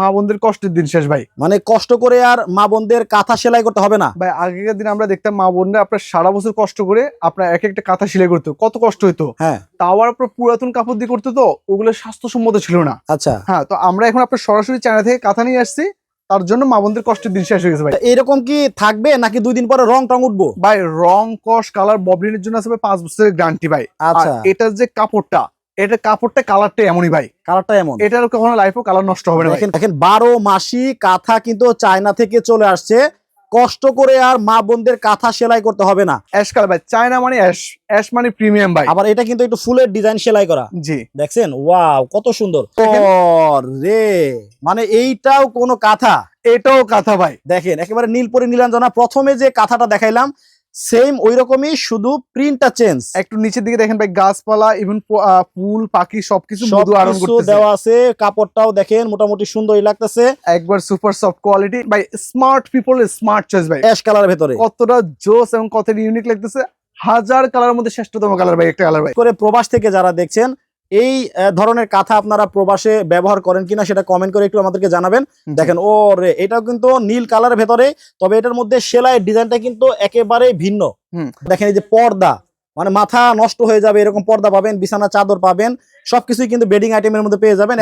মা বোনদের কষ্টের দিন শেষ ভাই। মানে কষ্ট করে আর মা বোনদের কাঁথা সেলাই করতে হবে না। ভাই আগেকার দিন আমরা দেখতাম মা বোনরা আপনার সারা বছর কষ্ট করে আপনার এক একটা কাঁথা সেলাই করতো। কত কষ্ট হতো হ্যাঁ। তাও আর আপনার পুরাতন কাপড় দিয়ে করতো তো ওগুলো স্বাস্থ্যসম্মত ছিল না। আচ্ছা। হ্যাঁ তো আমরা এখন আপনার সরাসরি চায়না থেকে কাঁথা নিয়ে আসছি। তার জন্য মা বোনদের কষ্টের দিন শেষ হয়ে গেছে ভাই। এরকম কি থাকবে নাকি দুই দিন পরে রং টং উঠবো? ভাই রং কস কালার ববলিনের জন্য আছে ভাই পাঁচ বছরের গ্যারান্টি ভাই। আচ্ছা। এটার যে কাপড়টা এটা কাপড়টা কালারটা এমনই ভাই। কালারটা এমন। এটার কখনো লাইফও কালার নষ্ট হবে না দেখেন দেখেন বারো মাসি কাঁথা কিন্তু চায়না থেকে চলে আসছে। কষ্ট করে আর মা বোনদের কাঁথা সেলাই করতে হবে না। অ্যাশ কালার ভাই চায়না মানে অ্যাশ অ্যাশ মানে প্রিমিয়াম ভাই। আবার এটা কিন্তু একটু ফুলের ডিজাইন সেলাই করা। জি। দেখছেন? ওয়াও কত সুন্দর। রে মানে এইটাও কোনো কাঁথা? এটাও কাঁথা ভাই। দেখেন একেবারে নীল নীলপরি নীলাঞ্জনা। প্রথমে যে কাঁথাটা দেখাইলাম সেম ওই রকমই শুধু প্রিন্টটা চেঞ্জ একটু নিচের দিকে দেখেন ভাই গাছপালা ইভেন ফুল পাখি সবকিছু মধু আরণ করতেছে। দেওয়া আছে কাপড়টাও দেখেন মোটামুটি সুন্দরই লাগতেছে। একবার সুপার সফট কোয়ালিটি ভাই স্মার্ট পিপল স্মার্ট চয়েস ভাই। অ্যাশ কালারের ভেতরে। কতটা জোস এবং কতটা ইউনিক লাগতেছে। হাজার কালারের মধ্যে শ্রেষ্ঠতম কালার ভাই একটা কালার ভাই। করে প্রবাস থেকে যারা দেখছেন এই ধরনের কাঁথা আপনারা প্রবাসে ব্যবহার করেন কিনা সেটা কমেন্ট করে একটু আমাদেরকে জানাবেন। দেখেন ও রে এটাও কিন্তু নীল কালারের ভেতরে তবে এটার মধ্যে সেলাইয়ের ডিজাইনটা কিন্তু একেবারে ভিন্ন। দেখেন এই যে পর্দা মানে মাথা নষ্ট হয়ে যাবে এরকম পর্দা পাবেন বিছানা চাদর পাবেন সবকিছুই কিন্তু বেডিং আইটেমের মধ্যে পেয়ে যাবেন।